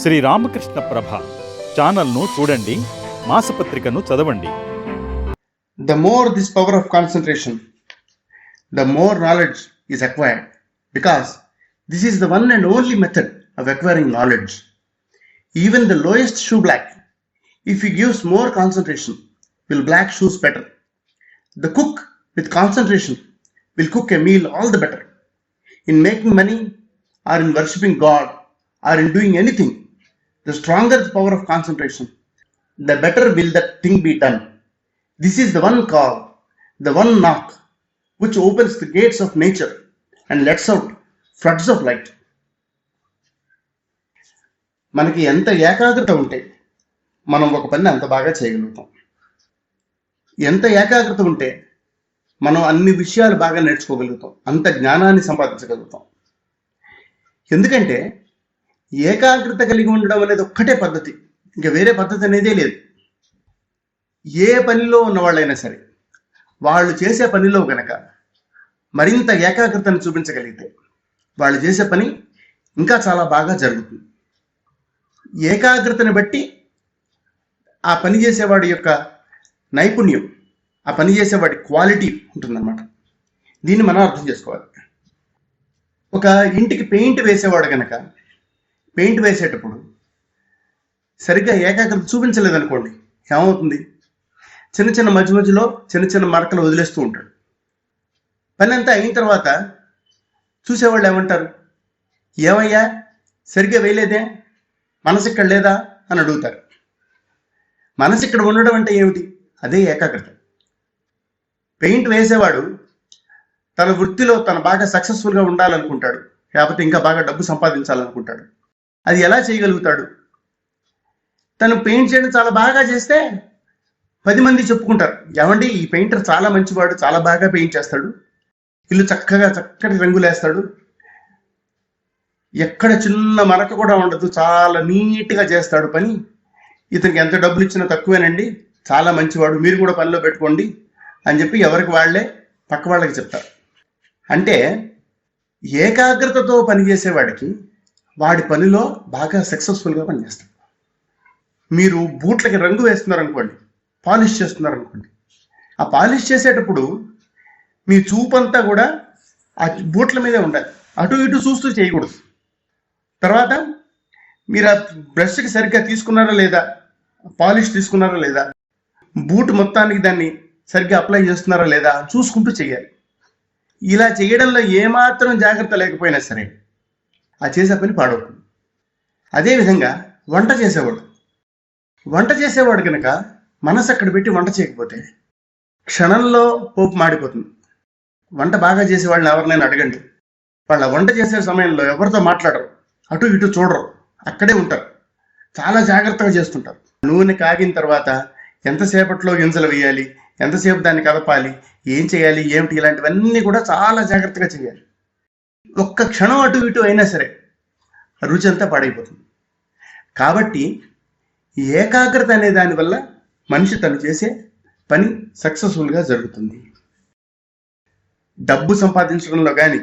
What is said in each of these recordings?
శ్రీ రామకృష్ణ ప్రభ ఛానల్ను చూడండి మాసపత్రికను చదవండి the more this power of concentration, the more knowledge is acquired because this is the one and only method of acquiring knowledge. Even the lowest shoe black, if he gives more concentration, will black shoes better. The cook with concentration will cook a meal all the better. In making money or in worshipping God or in doing anything, the stronger the power of concentration the better will the thing be done this is the one call the one knock which opens the gates of nature and lets out floods of light మనకి ఎంత ఏకాగ్రత ఉంటే మనం ఒక పని అంత బాగా చేయగలుగుతాం. ఎంత ఏకాగ్రత ఉంటే మనం అన్ని విషయాలు బాగా నేర్చుకోగలుగుతాం. అంత జ్ఞానాన్ని సంపాదించగలుగుతాం. ఎందుకంటే ఏకాగ్రత కలిగి ఉండడం అనేది ఒక్కటే పద్ధతి. ఇంకా వేరే పద్ధతి అనేదే లేదు. ఏ పనిలో ఉన్న వాళ్ళైనా సరే వాళ్ళు చేసే పనిలో గనక మరింత ఏకాగ్రతను చూపించగలిగితే వాళ్ళు చేసే పని ఇంకా చాలా బాగా జరుగుతుంది. ఏకాగ్రతని బట్టి ఆ పని చేసేవాడి యొక్క నైపుణ్యం ఆ పని చేసేవాడి క్వాలిటీ ఉంటుందన్నమాట. దీన్ని మనం అర్థం చేసుకోవాలి. ఒక ఇంటికి పెయింట్ వేసేవాడు కనుక పెయింట్ వేసేటప్పుడు సరిగ్గా ఏకాగ్రత చూపించలేదనుకోండి ఏమవుతుంది? చిన్న చిన్న మధ్య మధ్యలో చిన్న చిన్న మరకలు వదిలేస్తూ ఉంటాడు. పని అంతా అయిన తర్వాత చూసేవాళ్ళు ఏమంటారు? ఏమయ్యా సరిగ్గా వేయలేదే? మనసు ఇక్కడ లేదా? అని అడుగుతారు. మనసు ఇక్కడ ఉండడం అంటే ఏమిటి? అదే ఏకాగ్రత. పెయింట్ వేసేవాడు తన వృత్తిలో తను బాగా సక్సెస్ఫుల్గా ఉండాలనుకుంటాడు లేకపోతే ఇంకా బాగా డబ్బు సంపాదించాలనుకుంటాడు. అది ఎలా చేయగలుగుతాడు? తను పెయింట్ చేయడం చాలా బాగా చేస్తే పది మంది చెప్పుకుంటారు. ఏమండి ఈ పెయింటర్ చాలా మంచివాడు చాలా బాగా పెయింట్ చేస్తాడు. ఇల్లు చక్కగా చక్కటి రంగులు వేస్తాడు ఎక్కడ చిన్న మరక కూడా ఉండదు చాలా నీట్గా చేస్తాడు పని. ఇతనికి ఎంత డబ్బులు ఇచ్చినా తక్కువేనండి. చాలా మంచివాడు మీరు కూడా పనిలో పెట్టుకోండి అని చెప్పి ఎవరికి వాళ్ళే పక్క వాళ్ళకి చెప్తారు. అంటే ఏకాగ్రతతో పనిచేసేవాడికి వాడి పనిలో బాగా సక్సెస్ఫుల్గా పనిచేస్తాడు మీరు బూట్లకి రంగు వేస్తున్నారు అనుకోండి పాలిష్ చేస్తున్నారు అనుకోండి ఆ పాలిష్ చేసేటప్పుడు మీ చూపంతా కూడా ఆ బూట్ల మీదే ఉండాలి. అటు ఇటు చూస్తూ చేయకూడదు. తర్వాత మీరు ఆ బ్రష్కి సరిగ్గా తీసుకున్నారా లేదా పాలిష్ తీసుకున్నారా లేదా బూట్ మొత్తానికి దాన్ని సరిగ్గా అప్లై చేస్తున్నారా లేదా చూసుకుంటూ చేయాలి. ఇలా చేయడంలో ఏమాత్రం జాగ్రత్త లేకపోయినా సరే ఆ చేసే పని పాడవుతుంది. అదేవిధంగా వంట చేసేవాడు. వంట చేసేవాడు కనుక మనసు అక్కడ పెట్టి వంట చేయకపోతే క్షణంలో పోపు మాడిపోతుంది. వంట బాగా చేసే వాళ్ళని ఎవరినైనా అడగండి. వాళ్ళ వంట చేసే సమయంలో ఎవరితో మాట్లాడరు. అటు ఇటు చూడరు. అక్కడే ఉంటారు. చాలా జాగ్రత్తగా చేస్తుంటారు. నూనె కాగిన తర్వాత ఎంతసేపట్లో గింజలు వేయాలి? ఎంతసేపు దాన్ని కదపాలి ఏం చేయాలి? ఏమిటి? ఇలాంటివన్నీ కూడా చాలా జాగ్రత్తగా చేయాలి. ఒక్క క్షణం అటు ఇటు అయినా సరే రుచి అంతా పాడైపోతుంది. కాబట్టి ఏకాగ్రత అనే దానివల్ల మనిషి తను చేసే పని సక్సెస్ఫుల్గా జరుగుతుంది. డబ్బు సంపాదించడంలో కానీ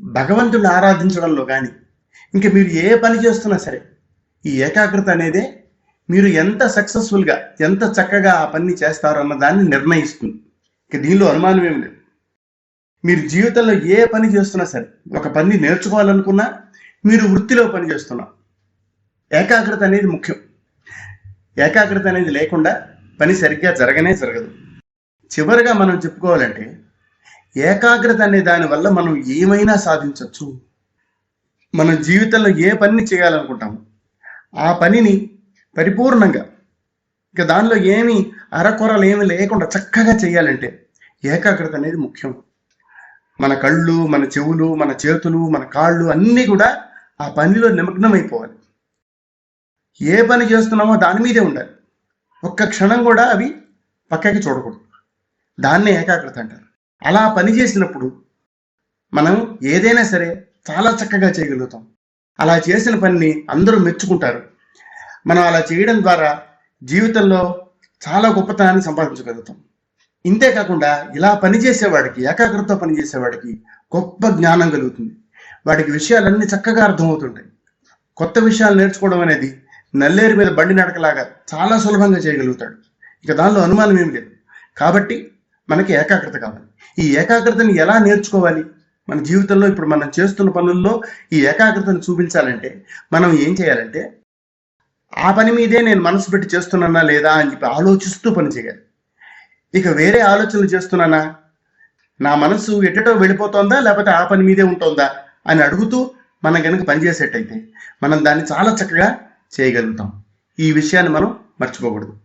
భగవంతుడిని ఆరాధించడంలో కానీ ఇంకా మీరు ఏ పని చేస్తున్నా సరే ఈ ఏకాగ్రత అనేదే మీరు ఎంత సక్సెస్ఫుల్గా ఎంత చక్కగా ఆ పని చేస్తారో అన్న దాన్ని నిర్ణయిస్తుంది. ఇంకా దీనిలో అనుమానం ఏమి లేదు. మీరు జీవితంలో ఏ పని చేస్తున్నా సరే ఒక పని నేర్చుకోవాలనుకున్నా మీరు వృత్తిలో పని చేస్తున్నా. ఏకాగ్రత అనేది ముఖ్యం. ఏకాగ్రత అనేది లేకుండా పని సరిగ్గా జరగనే జరగదు. చివరిగా మనం చెప్పుకోవాలంటే ఏకాగ్రత అనే దాని వల్ల మనం ఏమైనా సాధించవచ్చు మన జీవితంలో ఏ పనిని చేయాలనుకుంటాము ఆ పనిని పరిపూర్ణంగా ఇక దానిలో ఏమి అరకొరలు ఏమి లేకుండా చక్కగా చేయాలంటే ఏకాగ్రత అనేది ముఖ్యం. మన కళ్ళు మన చెవులు మన చేతులు మన కాళ్ళు అన్నీ కూడా ఆ పనిలో నిమగ్నమైపోవాలి. ఏ పని చేస్తున్నామో దాని మీదే ఉండాలి. ఒక్క క్షణం కూడా అవి పక్కకి చూడకూడదు. దాన్నే ఏకాగ్రత అంటారు. అలా పని చేసినప్పుడు మనం ఏదైనా సరే చాలా చక్కగా చేయగలుగుతాం. అలా చేసిన పనిని అందరూ మెచ్చుకుంటారు. మనం అలా చేయడం ద్వారా జీవితంలో చాలా గొప్పతనాన్ని సంపాదించగలుగుతాం. ఇంతే కాకుండా ఇలా పనిచేసేవాడికి ఏకాగ్రతతో పనిచేసేవాడికి గొప్ప జ్ఞానం కలుగుతుంది. వాడికి విషయాలన్నీ చక్కగా అర్థమవుతుంటాయి. కొత్త విషయాలు నేర్చుకోవడం అనేది నల్లేరు మీద బండి నడకలాగా చాలా సులభంగా చేయగలుగుతాడు. ఇక దానిలో అనుమానం ఏం లేదు. కాబట్టి మనకి ఏకాగ్రత కావాలి. ఈ ఏకాగ్రతని ఎలా నేర్చుకోవాలి? మన జీవితంలో ఇప్పుడు మనం చేస్తున్న పనుల్లో ఈ ఏకాగ్రతను చూపించాలంటే మనం ఏం చేయాలంటే ఆ పని మీదే నేను మనసు పెట్టి చేస్తున్నానా లేదా అని చెప్పి ఆలోచిస్తూ పని చేయాలి. ఇక వేరే ఆలోచనలు చేస్తున్నానా? నా మనసు ఎటటో వెళ్ళిపోతుందా? లేకపోతే ఆ పని మీదే ఉంటుందా? అని అడుగుతూ మనం కనుక పనిచేసేటైతే మనం దాన్ని చాలా చక్కగా చేయగలుగుతాం. ఈ విషయాన్ని మనం మర్చిపోకూడదు.